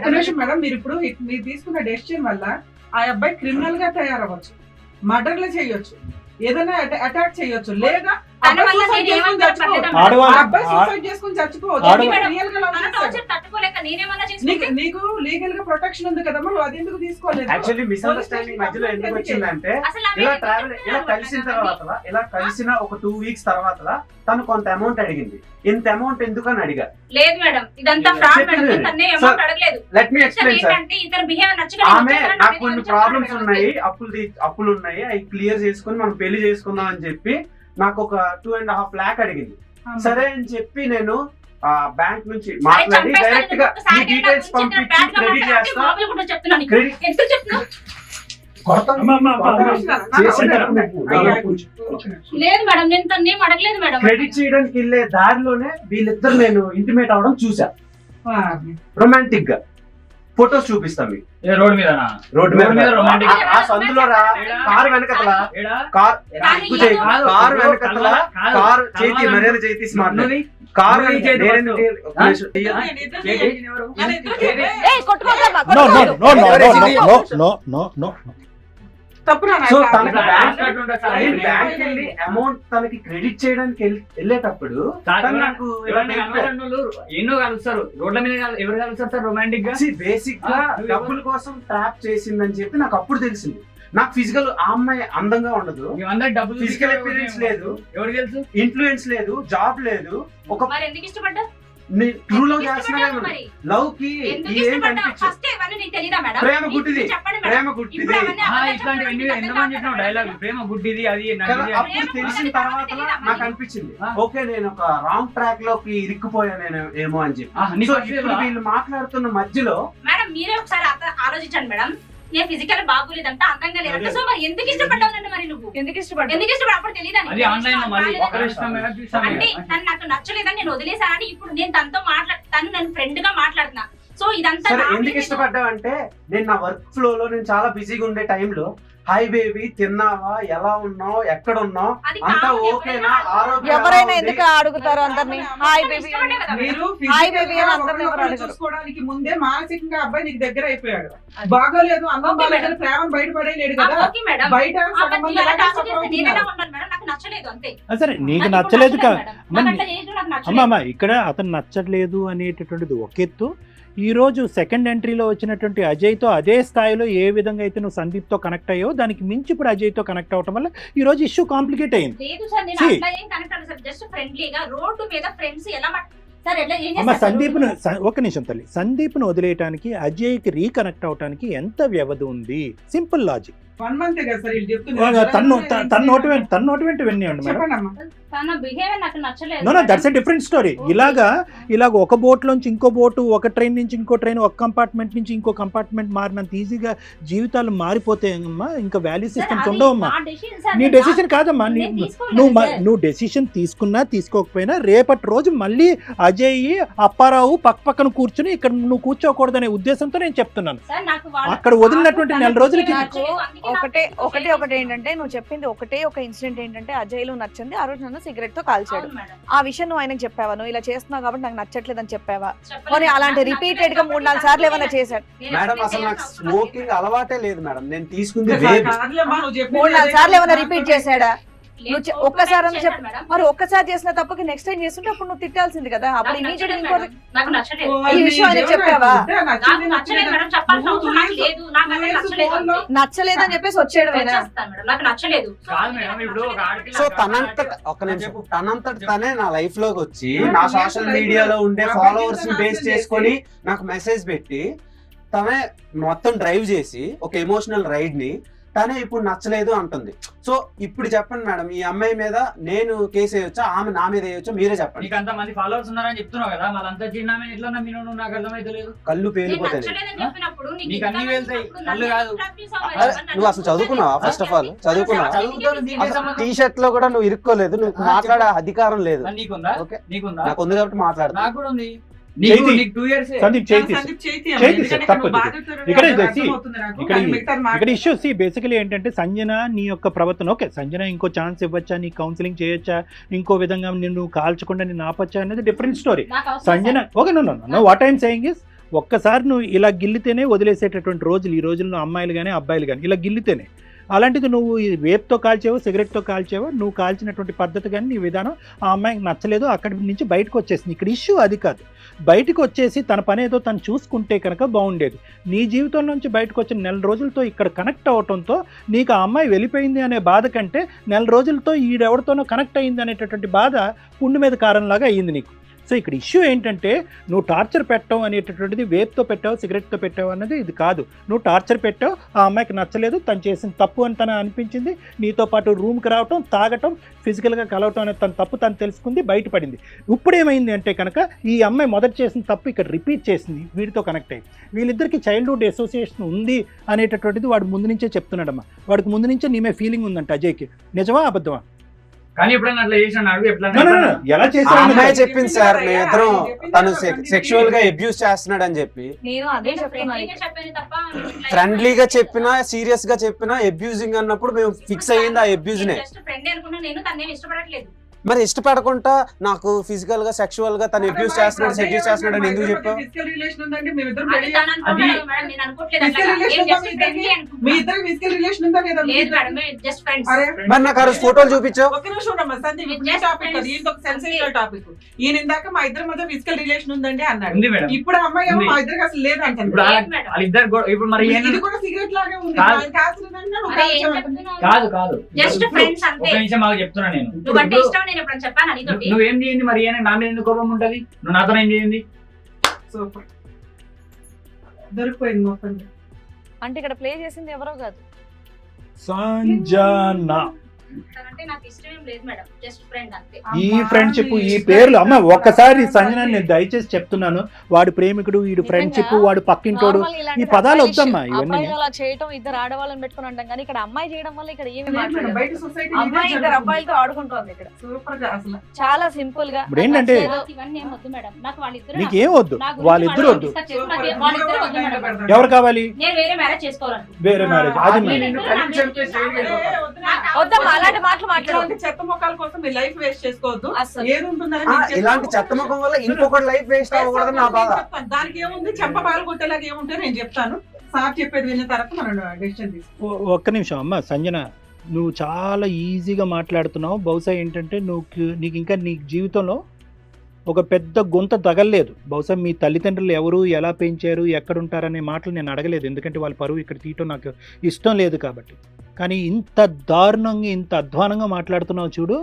ఒక నిమిషం మేడం మీరు ఇప్పుడు మీరు తీసుకున్న డెసిషన్ వల్ల ఆ అబ్బాయి క్రిమినల్గా తయారవ్వచ్చు. మర్డర్లు చేయొచ్చు. ఏదైనా అటాక్ చేయొచ్చు. లేదా నీకు లీగల్గా ప్రొటెక్షన్ ఉంది కదమ్మా నువ్వు అది ఎందుకు తీసుకోలేదు? యాక్చువల్లీ మిస్అండర్స్టాండింగ్ మధ్యలో ఎందుకు వచ్చిందంటే ఇలా ట్రావెల్ ఇలా కలిసిన తర్వాత ఇలా కలిసిన ఒక టూ వీక్స్ తర్వాత తను కొంత అమౌంట్ అడిగింది. ఇంత అమౌంట్ ఎందుకు అని అడిగా? లేదు మేడం ఇదంతా ఫ్రాడ్ మేడం చెప్పేది. తన్నే అమౌంట్ అడగలేదు. లెట్ మీ ఎక్స్ప్లెయిన్ సార్ ఆమె నాకు కొన్ని ప్రాబ్లమ్స్ ఉన్నాయి అప్పులు అప్పులు ఉన్నాయి అవి క్లియర్ చేసుకుని మనం పెళ్ళి చేసుకుందాం అని చెప్పి నాకు ఒక టూ అండ్ హాఫ్ లాక్ అడిగింది. సరే అని చెప్పి నేను ఆ బ్యాంక్ నుంచి మాట్లాడి డైరెక్ట్గా ఈ డీటెయిల్స్ పంపించి క్రెడిట్ మాట్లాడి చేస్తా. మామూలుగా కూడా చెప్తున్నాను నీకు. క్రెడిట్ ఎందుకు చెప్తున్నావు అమ్మ, అమ్మ, అమ్మ, అమ్మ. చేసేటప్పుడు లేదు మేడం నేను తన్నేం అడగలేదు మేడం. క్రెడిట్ చేయడానికి వెళ్ళే దారిలోనే వీళ్ళిద్దరు నేను ఇంటిమేట్ అవడం చూసా రొమాంటిక్గా. ఫొటోస్ చూపిస్తాం మీకు ఏ రోడ్ మీద రోడ్డు మీద romantic ఆ- సందులో రా కారు వెనకతల ఏడా కార్ కారు వెనకతల కారు చేతి. మర్యాద చేతి స్మార్ట్ కారు చేతి సో తనకి బ్యాంక్ వెళ్ళి అమౌంట్ తనకి క్రెడిట్ చేయడానికి వెళ్ళి- వెళ్ళేటప్పుడు నాకు ఎన్నో కలుస్తారు. రోడ్ల మీద ఎవరు కలుస్తారు సార్ రొమాంటిక్గా? బేసిక్గా డబ్బుల కోసం ట్రాప్ చేసిందని చెప్పి నాకు అప్పుడు తెలిసింది. నాకు ఫిజికల్ ఆ అమ్మాయి అందంగా ఉండదు. ఫిజికల్ ఎక్స్పీరియన్స్ లేదు. ఎవరు? తెలుసు? ఇన్ఫ్లుయెన్స్ లేదు జాబ్ లేదు. ఒక మరి ఎందుకు ఇష్టపడ్డా ట్రూ లవ్ చేస్తున్నా లవ్కి ఎందుకు ఏం కనిపించదు. ప్రేమ గుడ్డిది. ప్రేమ ఎంతమంది డైలాగ్. ప్రేమ గుడ్డిది అది. అప్పుడు తెలిసిన తర్వాత? నాకు అనిపించింది. ఓకే నేను ఒక రాంగ్ ట్రాక్లోకి ఇరుక్కుపోయా నేను ఏమో అని చెప్పి. ఇప్పుడు? వీళ్ళు మాట్లాడుతున్న మధ్యలో మేడం మీరే ఒకసారి ఆలోచించండి మేడం. నేను ఫిజికల్ బాగోలేదంట అందంగా లేదంట. సో మరి ఎందుకు ఇష్టపడ్డావు నన్ను మరి నువ్వు? ఎందుకు ఇష్టపడ్డా ఎందుకు ఇష్టపడ అప్పుడు తెలియదా అంటే తను నాకు నచ్చలేదని నేను వదిలేసానని ఇప్పుడు నేను తనతో మాట్లా తను నన్ను ఫ్రెండ్గా మాట్లాడుతున్నా. సో ఇదంతా సరే ఎందుకు ఇష్టపడ్డావు అంటే నేను నా వర్క్ ఫ్లో లో నేను చాలా బిజీగా ఉండే టైంలో హాయ్ బేబీ తిన్నావా ఎలా ఉన్నావు ఎక్కడ ఉన్నావు అది అంతా ఓకేనా ఎవరైనా ఆరోగ్యం ఎవరైనా? ఎందుకు అడుగుతారు అందరినీ హాయ్ బేబీ ఇష్టపడే కదా మేడం. మీరు హాయ్ baby అని అందరిని అడగరు. చూసుకోవడానికి ముందే మానసికంగా అబ్బాయి నీకు దగ్గర అయిపోయాడు బాగోలేదు అన్నం ఓకే బాగోలేదు. ప్రేమను బయటపడేయలేడు కదా ఓకే మేడం బయట ఆ, సగం మరి మంది ఇలా అలాగే టార్చర్ suffer చేస్తే నేనెలా అవుతున్నారు. ఉన్నాను మేడం నాకు నచ్చలేదు అంతే ఆ, సరే నీకు నాకు నచ్చలేదు కా మేడం. మరి నాకు అట్లా చేయడం నాకు నచ్చలేదు. అమ్మా అమ్మ ఇక్కడ అతను నచ్చట్లేదు అనేటటువంటిది ఒక ఎత్తు ఈ రోజు సెకండ్ ఎంట్రీలో వచ్చినటువంటి అజయ్తో అదే స్థాయిలో ఏ విధంగా అయితే నువ్వు సందీప్తో కనెక్ట్ అయ్యో దానికి మించి ఇప్పుడు అజయ్తో కనెక్ట్ అవటం వల్ల ఈ రోజు ఇష్యూ కాంప్లికేట్ అయింది. అమ్మ సందీప్ను ఒక నిమిషం తల్లి. సందీప్ను వదిలేయటానికి అజయ్కి రీకనెక్ట్ అవటానికి ఎంత వ్యవధి ఉంది? సింపుల్ లాజిక్ వన్ మంత్ కదా సార్ వీళ్ళు చెప్తున్నారు. తను తన నోటి వెంట తన నోటి వెంట వినియండి మేడం. చెప్పండి అమ్మా తన బిహేవియర్ నాకు నచ్చలేదు. No no that's a different story. ఇలాగా ఇలాగ ఒక బోట్ లోంచి ఇంకో బోటు ఒక ట్రైన్ నుంచి ఇంకో ట్రైన్ ఒక కంపార్ట్మెంట్ నుంచి ఇంకో కంపార్ట్మెంట్ మారినంత ఈజీగా జీవితాలు మారిపోతాయమ్మా. ఇంకా వాల్యూ సిస్టమ్స్ ఉండవమ్మా నా డెసిషన్ కాదమ్మా నీ నేను తీసుకోలేదు నువ్వు మ- సార్. నువ్వు డెసిషన్ తీసుకున్నా తీసుకోకపోయినా రేపటి రోజు మళ్ళీ అజయ్ అప్పారావు పక్క పక్కన కూర్చుని ఇక్కడ నువ్వు కూర్చోకూడదనే ఉద్దేశంతో నేను చెప్తున్నాను. సార్, నాకు వాళ్ళ- అక్కడ వదిలినటువంటి నాకు నెల రోజులకి నాకు అందుకే ఒకటే ఒకటే. ఒకటి ఏంటంటే నువ్వు చెప్పింది ఒకటే ఒక ఇన్సిడెంట్ ఏంటంటే అజయ్లో నచ్చింది ఆ రోజు నన్ను సిగరెట్తో కాల్చాడు. ఆ విషయం నువ్వు ఆయనకు చెప్పావా? నువ్వు ఇలా చేస్తున్నావు కాబట్టి నాకు నచ్చట్లేదు అని చెప్పావా. పోనీ అలాంటి రిపీటెడ్గా మూడు నాలుగు సార్లు ఏమైనా చేశాడు? మేడం అసలు నాకు. స్మోకింగ్ అలవాటే లేదు మేడం. నేను తీసుకుంది మూడు నాలుగు సార్లు ఏమైనా రిపీట్ చేశాడా? నువ్వు ఒక్కసారి చెప్పు. మరి ఒక్కసారి చేసిన తప్పుకి నెక్స్ట్ టైం చేస్తుంటే అప్పుడు నువ్వు తిట్టాల్సింది కదా. అప్పుడు ఇమీడియట్ ఇంకో ఈ విషయం చెప్పావా? నచ్చలేదని చెప్పేసి వచ్చేయడమేనా ఆడపిల్ల సో ఆడపిల్ల- ఒక నిమిషం. తనంతట తనే నా లైఫ్లోకి వచ్చి. నా సోషల్. మీడియాలో ఉండే ఫాలోవర్స్ బేస్ చేసుకొని నాకు మెసేజ్ పెట్టి తనే మొత్తం డ్రైవ్ చేసి ఒక ఎమోషనల్ రైడ్ని తనే ఇప్పుడు నచ్చలేదు అంటుంది. సో ఇప్పుడు చెప్పండి మేడం ఈ అమ్మాయి మీద నేను కేసు వేయొచ్చా? ఆమె నా మీద వేయొచ్చా? మీరే చెప్పండి. నీకు అంత మంది ఫాలోవర్స్ ఉన్నారని చెప్తున్నావు కదా చిన్న ఆమె ఎట్లా నువ్వు? నాకు అర్థమైతే లేదు కళ్ళు నీకు అన్ని వెళ్తాయి, నచ్చినప్పుడు కళ్ళు కాదు. మరి? నువ్వు అసలు చదువుకున్నావా ఫస్ట్ ఆఫ్ ఆల్ చదువుకున్నావా? టీ షర్ట్లో కూడా నువ్వు ఇరుక్కోలేదు నువ్వు మాట్లాడే అధికారం లేదు. మరి నీకుందా? నాకు ఉంది కాబట్టి మాట్లాడతా. నాకు కూడా ఉంది. నీకు చేతి. నీకు టూ ఇయర్స్ సందీప్ చేతి. సార్, తప్పదు. ఇక్కడ. ఇక్కడ ఇక్కడ. ఇష్యూ సి బేసికలీ ఏంటంటే సంజన నీ యొక్క ప్రవర్తన. ఓకే సంజన ఇంకో ఛాన్స్ ఇవ్వచ్చా? నీ కౌన్సిలింగ్ చేయొచ్చా? ఇంకో విధంగా నిన్ను కాల్చకుండా నేను ఆపచ్చా అనేది different story Sanjana okay no no no what I'm saying is ఒక్కసారి నువ్వు ఇలా గిల్లితేనే వదిలేసేటటువంటి రోజులు ఈ రోజుల్లో అమ్మాయిలు కానీ అబ్బాయిలు కానీ ఇలా గిల్లితేనే. అలాంటిది నువ్వు ఈ వేప్తో కాల్చేవో సిగరెట్తో కాల్చేవో? నువ్వు కాల్చినటువంటి పద్ధతి కానీ నీ విధానం ఆ అమ్మాయికి నచ్చలేదు. అక్కడి నుంచి బయటకు వచ్చేసింది. ఇక్కడ ఇష్యూ అది కాదు. బయటకు వచ్చేసి తన పని ఏదో తను చూసుకుంటే కనుక బాగుండేది. నీ జీవితం నుంచి బయటకు వచ్చిన నెల రోజులతో ఇక్కడ కనెక్ట్ అవటంతో నీకు ఆ అమ్మాయి వెళ్ళిపోయింది అనే బాధ కంటే నెల రోజులతో ఈడెవరితోనో కనెక్ట్ అయింది అనేటటువంటి బాధ పుండు మీద కారణంలాగా అయ్యింది నీకు. సో ఇక్కడ ఇష్యూ ఏంటంటే నువ్వు టార్చర్ పెట్టావు అనేటటువంటిది వేప్తో పెట్టావు సిగరెట్తో పెట్టావు అన్నది ఇది కాదు. నువ్వు టార్చర్ పెట్టావు ఆ అమ్మాయికి నచ్చలేదు తను చేసిన తప్పు అని తను అనిపించింది నీతో పాటు రూమ్కి రావటం తాగటం ఫిజికల్గా కలవటం అనేది తన తప్పు తను తెలుసుకుంది బయటపడింది. ఇప్పుడు ఏమైంది అంటే కనుక ఈ అమ్మాయి మొదట చేసిన తప్పు ఇక్కడ రిపీట్ చేసింది వీడితో కనెక్ట్ అయ్యి. వీళ్ళిద్దరికి చైల్డ్హుడ్ అసోసియేషన్ ఉంది అనేటటువంటిది వాడు ముందు నుంచే చెప్తున్నాడమ్మా. వాడికి ముందు నుంచే నీమే ఫీలింగ్ ఉందంట అజయ్కి. నిజమా అబద్ధమా? కానీ ఎప్పుడైనా అట్లా చేసిన అడుగు ఎలా అమ్మాయి చెప్పింది సార్ మేమిద్దరం తను సెక్షువల్గా అబ్యూస్ చేస్తున్నాడు అని చెప్పి. నేను అదే చెప్పాను తప్ప ఫ్రెండ్లీగా చెప్పినా సీరియస్గా చెప్పినా అబ్యూజింగ్ అన్నప్పుడు మేము ఫిక్స్ అయ్యింది ఆ అబ్యూజ్ నే. నేను జస్ట్ ఫ్రెండ్ అనుకున్నా నేను తన్నేం ఇష్టపడట్లేదు. మరి ఇష్టపడకుండా నాకు ఫిజికల్గా సెక్షువల్గా తను అబ్యూస్ చేస్తున్నాడు సెడ్యూస్ చేస్తున్నాడు అని ఎందుకు చెప్పావు? అరే మరి నాకు ఆ రోజు ఫోటోలు చూపించావు? టాపిక్ ఈయన ఇందాక మా ఇద్దరి మధ్య ఫిజికల్ రిలేషన్ ఉందండి అన్నాడు. ఉంది మేడం. ఇప్పుడు ఆ అమ్మాయి. మా ఇద్దరికి అసలు లేదు అంటుంది. ఇప్పుడు లేదు వాళ్ళ- మేడం. వాళ్ళిద్దరు గొడవ- ఇప్పుడు మరి ఏం- ఇది కూడా సిగరెట్ లాగే ఉంది. కాదు. కాదు కాదు. జస్ట్ ఫ్రెండ్స్ ఒక అంతే. నిమిషం మాకు చెప్తున్నా నేను. నేను ఎప్పుడైనా చెప్పాను నువ్వేం చేయింది మరి? ఏమైనా నా మీద ఎందుకు కోపం ఉంటది? నువ్వు నాతో ఏం చేయింది? సూపర్. దొరికిపోయింది మొత్తం అంటే ఇక్కడ ప్లే చేసింది ఎవరో కాదు. సంజన. అంటే నాకు ఇష్టం ఏం లేదు మేడం జస్ట్ ఫ్రెండ్ అంతే. ఈ ఫ్రెండ్షిప్ ఈ పేర్లు అమ్మ ఒక్కసారి సంజన నేను దయచేసి చెప్తున్నాను వాడు ప్రేమికుడు వీడు ఫ్రెండ్షిప్ వాడు పక్కింటోడు ఈ పదాలు వద్దమ్మా. ఇవన్నీ. అలా చేయటం ఇద్దరు ఆడవాళ్ళని పెట్టుకుని అంటాం కానీ ఇక్కడ అమ్మాయి చేయడం వల్ల ఇక్కడ ఏమి లేదు మేడం, మాట్లాడదు బయట సొసైటీ అమ్మాయి ఇద్దరు అబ్బాయిలతో ఆడుకుంటోంది ఇక్కడ. సూపర్గా అసలు. చాలా సింపుల్గా. ఇప్పుడు ఏంటంటే నాకు ఇవన్నీ ఏం వద్దు మేడం నాకు వాళ్ళిద్దరు నీకేం వాళ్ళు వద్దు. వాళ్ళిద్దరు వద్దు ఎవరు కావాలి? నేను వేరే మ్యారేజ్ చేసుకోవాలనుకుంటున్నాను. వేరే మ్యారేజ్ అది. వద్దమ్మా అలాంటి మాటలు మాట్లాడు. ఇట్లాంటి చెత్త మొక్కల కోసం మీ లైఫ్ వేస్ట్ చేసుకోవద్దు. ఏది ఉంటుందని. ఇలాంటి చెత్త ముఖం వల్ల ఇంకొకటి లైఫ్ వేస్ట్ అవ్వకూడదు నా బాధ. దానికి ఏముంది? చెంప పగలు కొట్టేలాగా ఏముంటే నేను చెప్తాను. సార్ చెప్పేది విన్న తర్వాత మనం డెసిషన్ తీసుకుంటాం ఒ- ఒక్క నిమిషం అమ్మ సంజన నువ్వు చాలా ఈజీగా మాట్లాడుతున్నావు. బహుశా ఏంటంటే నువ్వు నీకు ఇంకా నీ జీవితంలో ఒక పెద్ద గుంత తగలలేదు. బహుశా మీ తల్లిదండ్రులు ఎవరు ఎలా పెంచారు ఎక్కడ ఉంటారనే మాటలు నేను అడగలేదు. ఎందుకంటే వాళ్ళ పరువు ఇక్కడ తీయటం నాకు ఇష్టం లేదు కాబట్టి. కానీ ఇంత దారుణంగా ఇంత అధ్వానంగా మాట్లాడుతున్నావు చూడు.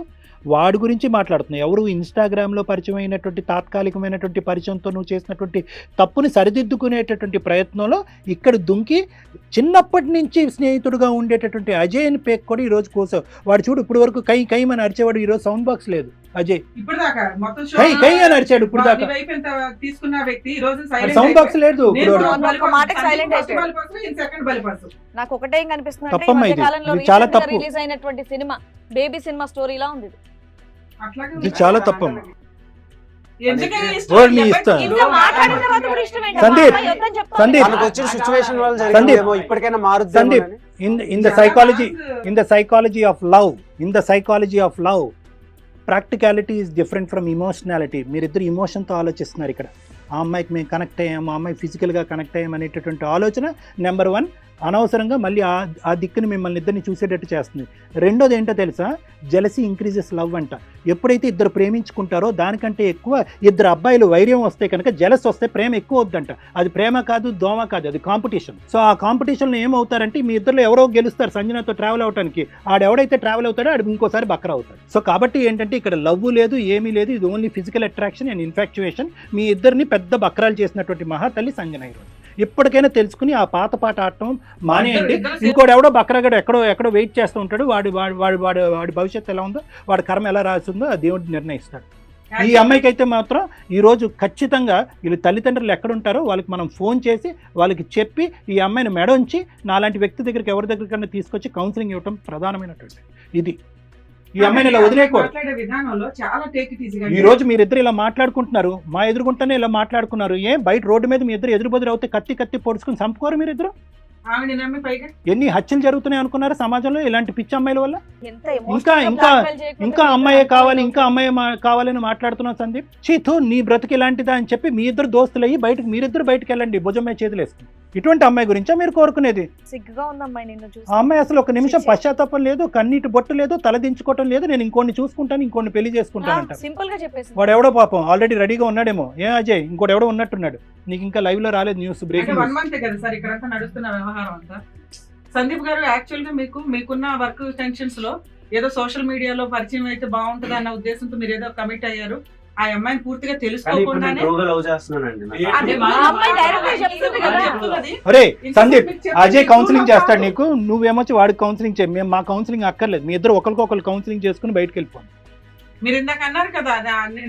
వాడి గురించి మాట్లాడుతున్నావు. ఎవరు ఇన్స్టాగ్రామ్లో పరిచయం అయినటువంటి తాత్కాలికమైనటువంటి పరిచయంతో నువ్వు చేసినటువంటి తప్పుని సరిదిద్దుకునేటటువంటి ప్రయత్నంలో ఇక్కడ దుంకి చిన్నప్పటి నుంచి స్నేహితుడుగా ఉండేటటువంటి అజయ్ని పేక్ కూడా ఈరోజు కోసావు వాడు చూడు ఇప్పుడు వరకు కై కై అని అరిచేవాడు ఈరోజు సౌండ్ బాక్స్ లేదు. అజయ్. కై కై అని అరిచాడు ఇప్పుడు దాకా తీసుకున్న వ్యక్తి ఈ రోజు సౌండ్ బాక్స్ లేదు నాకు ఒకటే కనిపిస్తుంది ఈ తప్పమ్మా ఇది. చాలా తప్పు. రిలీజ్ అయినటువంటి సినిమా బేబీ సినిమా స్టోరీలా ఉంది ఇది. చాలా తప్పమ్మా. సందీప్. సందీప్. సందీప్. ఇప్పటికైనా Sandeep. The psychology in the psychology of love in the psychology of love practicality is different from emotionality మీరిద్దరు ఇమోషన్తో ఆలోచిస్తున్నారు ఇక్కడ. ఆ అమ్మాయికి మేము కనెక్ట్ అయ్యాము ఆ అమ్మాయి ఫిజికల్గా కనెక్ట్ అయ్యాము అనేటటువంటి ఆలోచన నెంబర్ వన్ అనవసరంగా మళ్ళీ ఆ ఆ దిక్కుని మిమ్మల్ని ఇద్దరిని చూసేటట్టు చేస్తుంది. రెండోది ఏంటో తెలుసా? జలసీ ఇంక్రీజెస్ లవ్ అంట. ఎప్పుడైతే ఇద్దరు ప్రేమించుకుంటారో దానికంటే ఎక్కువ ఇద్దరు అబ్బాయిలు వైర్యం వస్తే కనుక జలస్ వస్తే ప్రేమ ఎక్కువ వద్దంట అది ప్రేమ కాదు దోమ కాదు అది కాంపిటీషన్ సో ఆ కాంపిటీషన్లో ఏమవుతారంటే మీ ఇద్దరు ఎవరో గెలుస్తారు సంజనతో ట్రావెల్ అవడానికి ఆడెవడైతే ట్రావెల్ అవుతాడో ఆడు ఇంకోసారి బక్ర అవుతాడు. సో కాబట్టి ఏంటంటే ఇక్కడ లవ్ లేదు ఏమీ లేదు ఇది only physical attraction and infatuation మీ ఇద్దరిని పెద్ద బక్రాలు చేసినటువంటి మహాతల్లి సంజన ఈరోజు ఇప్పటికైనా తెలుసుకుని ఆ పాత పాట ఆడటం మానేయండి. ఇంకోటి ఎవడో బక్రగడ ఎక్కడో ఎక్కడో వెయిట్ చేస్తూ ఉంటాడు. వాడి వాడి వాడి వాడి వాడి భవిష్యత్తు ఎలా ఉందో వాడి కర్మ ఎలా రాస్తుందో ఆ దేవుడు నిర్ణయిస్తాడు. ఈ అమ్మాయికి అయితే మాత్రం ఈ రోజు ఖచ్చితంగా వీళ్ళ తల్లిదండ్రులు ఎక్కడుంటారో వాళ్ళకి మనం ఫోన్ చేసి వాళ్ళకి చెప్పి ఈ అమ్మాయిని మెడ ఉంచి నాలాంటి వ్యక్తి దగ్గరికి ఎవరి దగ్గరికన్నా తీసుకొచ్చి కౌన్సిలింగ్ ఇవ్వటం ప్రధానమైనటువంటి ఇది. ఈ అమ్మాయిని ఇలా వదిలేయకూడదు. ఈజీగా ఈ రోజు మీరిద్దరు ఇలా మాట్లాడుకుంటున్నారు మా ఎదురుగుంటనే ఇలా మాట్లాడుకున్నారు. ఏం బయట రోడ్డు మీద మీ ఇద్దరు ఎదురు బదురు అవుతే కత్తి కత్తి పొడుచుకుని చంపుకోరు మీరిద్దరు ఆవిడ నమ్మి పైగా. ఎన్ని హత్యలు జరుగుతున్నాయి అనుకున్నారు సమాజంలో ఇలాంటి పిచ్చి అమ్మాయిల వల్ల? ఇంకా ఇంకా ఇంకా అమ్మాయే కావాలి. ఇంకా అమ్మాయి మా- కావాలని మాట్లాడుతున్నావు సందీప్? చీతు నీ బ్రతుకు ఇలాంటిదా అని చెప్పి మీ ఇద్దరు దోస్తులు అయ్యి బయటకు మీరిద్దరు బయటకు వెళ్ళండి భుజం మీద చేతులు వేసుకుని ఇటువంటి అమ్మాయి గురించా మీరు కోరుకునేది? సిగ్గుగా ఉందమ్మాయి నిన్ను చూసి. ఆ అమ్మాయి అసలు ఒక నిమిషం. పశ్చాత్తాపం లేదు కన్నీటి బొట్టు లేదు తల దించుకోవటం లేదు నేను ఇంకోటి చూసుకుంటాను ఇంకోటి పెళ్ళి చేసుకుంటానంట సింపుల్గా చెప్పేసి వాడు ఎవడో పాపం ఆల్రెడీ రెడీగా ఉన్నాడేమో. ఏ అజయ్ ఇంకోటి ఎవడో ఉన్నట్టున్నాడు. నీకు ఇంకా లైవ్లో రాలేదు న్యూస్ బ్రేకింగ్ వన్ మంత్ కదా సార్ ఇక్కడంతా నడుస్తున్న వ్యవహారం అంతా. సందీప్ గారు యాక్చువల్గా మీకు మీకున్న వర్క్ టెన్షన్స్లో ఏదో సోషల్ మీడియాలో పరిచయం అయితే బాగుంటుంది అన్న ఉద్దేశంతో మీరు ఏదో కమిట్ అయ్యారు. ఆ అమ్మాయిని పూర్తిగా తెలుసుకోకుండానే సందీప్ చెప్పేది అజయ్ కౌన్సిలింగ్ చేస్తాడు. నీకు? నువ్వేమొచ్చి వాడికి కౌన్సిలింగ్ చేయి. మేము మా కౌన్సిలింగ్ అక్కర్లేదు. మీ ఇద్దరు ఒకరికి ఒకరు కౌన్సిలింగ్ చేసుకుని బయటకు వెళ్ళిపోండి. మీరు ఇందాక అన్నారు కదా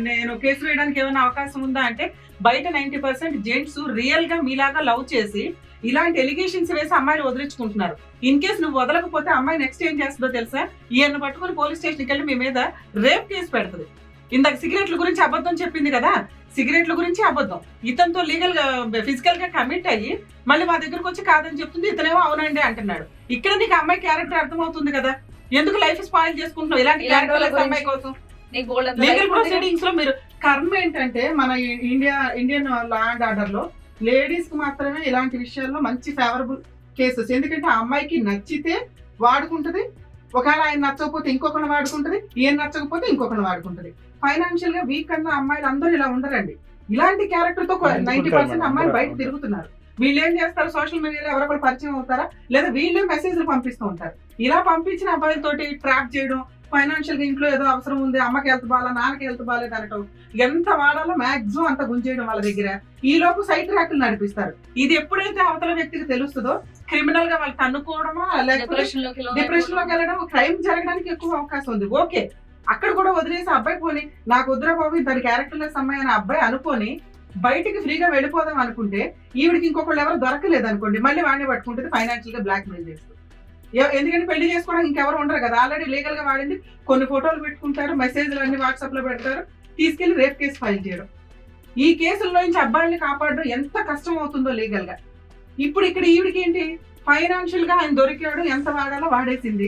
నేను కేసు వేయడానికి ఏమైనా అవకాశం ఉందా అంటే బయట నైన్టీ పర్సెంట్ జెంట్స్ రియల్గా మీలాగా లవ్ చేసి ఇలాంటి ఎలిగేషన్స్ వేసి అమ్మాయిని వదిలించుకుంటున్నారు. ఇన్ కేస్ నువ్వు వదలకపోతే అమ్మాయి నెక్స్ట్ ఏం చేస్తుందో తెలుసా? ఈయన పట్టుకుని పోలీస్ స్టేషన్కి వెళ్ళి మీ మీద రేప్ కేసు పెడుతుంది. ఇందాక సిగరెట్ల గురించి అబద్ధం చెప్పింది కదా? సిగరెట్ల గురించి అబద్ధం. ఇతనితో లీగల్గా ఫిజికల్గా కమిట్ అయ్యి మళ్ళీ మా దగ్గరకు వచ్చి కాదని చెప్తుంది ఇతనేమో అవునండి అంటున్నాడు. ఇక్కడ నీకు అమ్మాయి క్యారెక్టర్ అర్థమవుతుంది కదా? ఎందుకు లైఫ్ స్పాయిల్ చేసుకుంటున్నావు? ఇలాంటి క్యారెక్టర్. అమ్మాయి కోసం? లీగల్. ప్రొసీడింగ్స్లో మీరు కర్మ ఏంటంటే మన ఇండియా ఇండియన్ లా అండ్ ఆర్డర్లో లేడీస్కి మాత్రమే ఇలాంటి విషయాల్లో మంచి ఫేవరబుల్ కేసెస్ ఎందుకంటే ఆ అమ్మాయికి నచ్చితే వాడుకుంటది ఒకవేళ ఆయన నచ్చకపోతే ఇంకొకరిని వాడుకుంటది ఈయన నచ్చకపోతే ఇంకొకరిని వాడుకుంటది. ఫైనాన్షియల్గా వీక్ అన్న అమ్మాయిలు అందరూ ఇలా ఉండరండి. ఇలాంటి క్యారెక్టర్తో నైన్టీ పర్సెంట్? అమ్మాయిలు బయట. తిరుగుతున్నారు. వీళ్ళు ఏం చేస్తారు సోషల్ మీడియాలో ఎవరొకరు పరిచయం అవుతారా? లేదా వీళ్ళే మెసేజ్లు పంపిస్తూ ఉంటారు. ఇలా పంపించిన అబ్బాయిలతోటి ట్రాప్ చేయడం ఫైనాన్షియల్గా ఇంట్లో ఏదో అవసరం ఉంది అమ్మకి హెల్త్ బాగా నాన్నకి హెల్త్ బాగాలేదు అనటం ఎంత వాడాలో మాక్సిమం అంత గుంజేయడం వాళ్ళ దగ్గర. ఈ లోపు సైట్ ట్రాక్లు నడిపిస్తారు. ఇది ఎప్పుడైతే అవతల వ్యక్తికి తెలుస్తుందో క్రిమినల్గా వాళ్ళు తన్నుకోవడమా లేకపోతే డిప్రెషన్లోకి వెళ్ళడం క్రైమ్ జరగడానికి ఎక్కువ అవకాశం ఉంది. ఓకే అక్కడ కూడా వదిలేసి అబ్బాయి పోని. నాకు వద్దురా బాబు దాని క్యారెక్టర్ అమ్మాయి అని అబ్బాయి అనుకొని బయటికి ఫ్రీగా వెళ్ళిపోదాం అనుకుంటే ఈవిడికి ఇంకొకళ్ళు ఎవరు దొరకలేదు అనుకోండి మళ్ళీ వాడిని పట్టుకుంటుంది ఫైనాన్షియల్గా బ్లాక్ మెయిల్ చేస్తూ ఎందుకంటే పెళ్ళి చేసుకోవడానికి ఇంకెవరు ఉండరు కదా ఆల్రెడీ లీగల్గా వాడింది. కొన్ని ఫోటోలు పెట్టుకుంటారు మెసేజ్లు అన్ని వాట్సాప్లో పెడతారు తీసుకెళ్ళి రేప్ కేసు ఫైల్ చేయడం. ఈ కేసుల్లో నుంచి అబ్బాయిల్ని కాపాడడం ఎంత కష్టం అవుతుందో లీగల్గా. ఇప్పుడు ఇక్కడ ఈవిడికి ఏంటి? ఫైనాన్షియల్గా ఆయన దొరికాడు ఎంత వాడాలో వాడేసింది.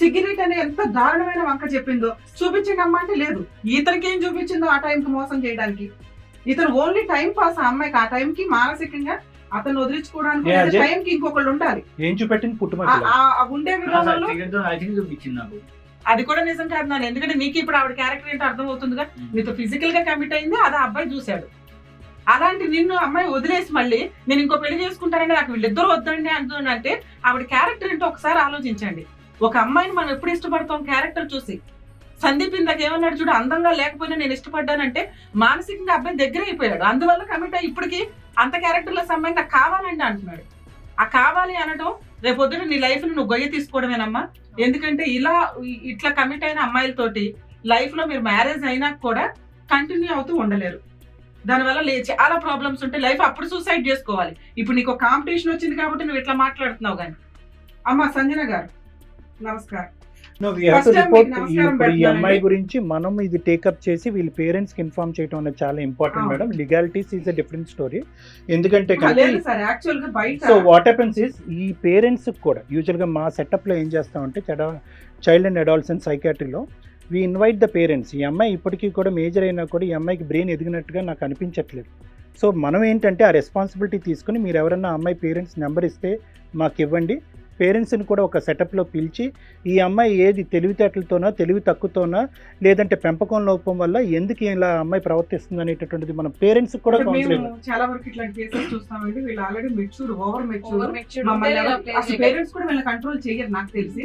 సిగరెట్ అనే ఎంత దారుణమైన వంక చెప్పిందో చూపించండి అమ్మ అంటే లేదు. ఇతనికి ఏం చూపించిందో ఆ టైంకి మోసం చేయడానికి. ఇతను ఓన్లీ టైం పాస్ ఆ అమ్మాయికి. ఆ టైంకి మానసికంగా అతను వదిలించుకోవడానికి? టైంకి ఇంకొకళ్ళు ఉండాలి. ఏం చూపెట్టింది ఉండే విధానంలో అది కూడా నిజం కాదు నాన్న. ఎందుకంటే నీకు ఇప్పుడు ఆవిడ క్యారెక్టర్ ఏంటో అర్థం అవుతుందిగా నీతో ఫిజికల్గా కమిట్ అయింది అది ఆ అబ్బాయి చూశాడు. అలాంటి నిన్ను అమ్మాయి వదిలేసి మళ్ళీ నేను ఇంకో పెళ్ళి చేసుకుంటానంటే నాకు వీళ్ళిద్దరు వద్దండి అంటుందంటే ఆవిడ క్యారెక్టర్ ఏంటో ఒకసారి ఆలోచించండి. ఒక అమ్మాయిని మనం ఎప్పుడు ఇష్టపడతాం? క్యారెక్టర్ చూసి. సందీప్ ఇందాక ఏమన్నాడు చూడు అందంగా లేకపోయినా నేను ఇష్టపడ్డానంటే మానసికంగా అబ్బాయి దగ్గర అయిపోయాడు. అందువల్ల కమిట్ అయ్యి ఇప్పటికి అంత క్యారెక్టర్ల సంబంధం నాకు కావాలండి అంటున్నాడు. ఆ కావాలి అనడం రేపొద్దున నీ లైఫ్ నువ్వు గొయ్య తీసుకోవడమేనమ్మా. ఎందుకంటే ఇలా ఇట్లా కమిట్ అయిన అమ్మాయిలతోటి లైఫ్లో మీరు మ్యారేజ్ అయినా కూడా కంటిన్యూ అవుతూ ఉండలేరు. దానివల్ల లే చాలా ప్రాబ్లమ్స్ ఉంటాయి. లైఫ్ అప్పుడు సూసైడ్ చేసుకోవాలి. ఇప్పుడు నీకు కాంపిటీషన్ వచ్చింది కాబట్టి నువ్వు ఇట్లా మాట్లాడుతున్నావు కానీ అమ్మ సంజన గారు. నమస్కారం. ఈ. అమ్మాయి గురించి మనం ఇది టేకప్ చేసి వీళ్ళ పేరెంట్స్కి ఇన్ఫార్మ్ చేయడం అనేది చాలా important. Madam legalities is a different story ఎందుకంటే గా సో వాట్ హ్యాపెన్స్ ఇస్ ఈ పేరెంట్స్ కూడా యూజువల్గా మా సెటప్లో ఏం చేస్తామంటే చైల్డ్ అండ్ అడాల్సెంట్ సైకాట్రీలో వీ ఇన్వైట్ ద పేరెంట్స్ ఈ అమ్మాయి ఇప్పటికీ కూడా మేజర్ అయినా కూడా ఈ అమ్మాయికి బ్రెయిన్ ఎదిగినట్టుగా నాకు అనిపించట్లేదు. సో మనం ఏంటంటే ఆ రెస్పాన్సిబిలిటీ తీసుకుని మీరు ఎవరన్నా అమ్మాయి పేరెంట్స్ నెంబర్ ఇస్తే మాకు ఇవ్వండి. పేరెంట్స్ని కూడా ఒక సెటప్లో పిలిచి ఈ అమ్మాయి ఏది తెలివితేటలతోనా తెలివి తక్కువతోనా లేదంటే పెంపకం లోపం వల్ల ఎందుకు ఇలా అమ్మాయి ప్రవర్తిస్తుంది అనేటటువంటిది మనం పేరెంట్స్ కూడా కౌన్సిలింగ్ చాలా వరకు ఇట్లాంటి కేసెస్ చూస్తామండి. వీళ్ళు already mature over mature. Parents కూడా వీళ్ళని కంట్రోల్ చేయరు నాకు తెలిసి.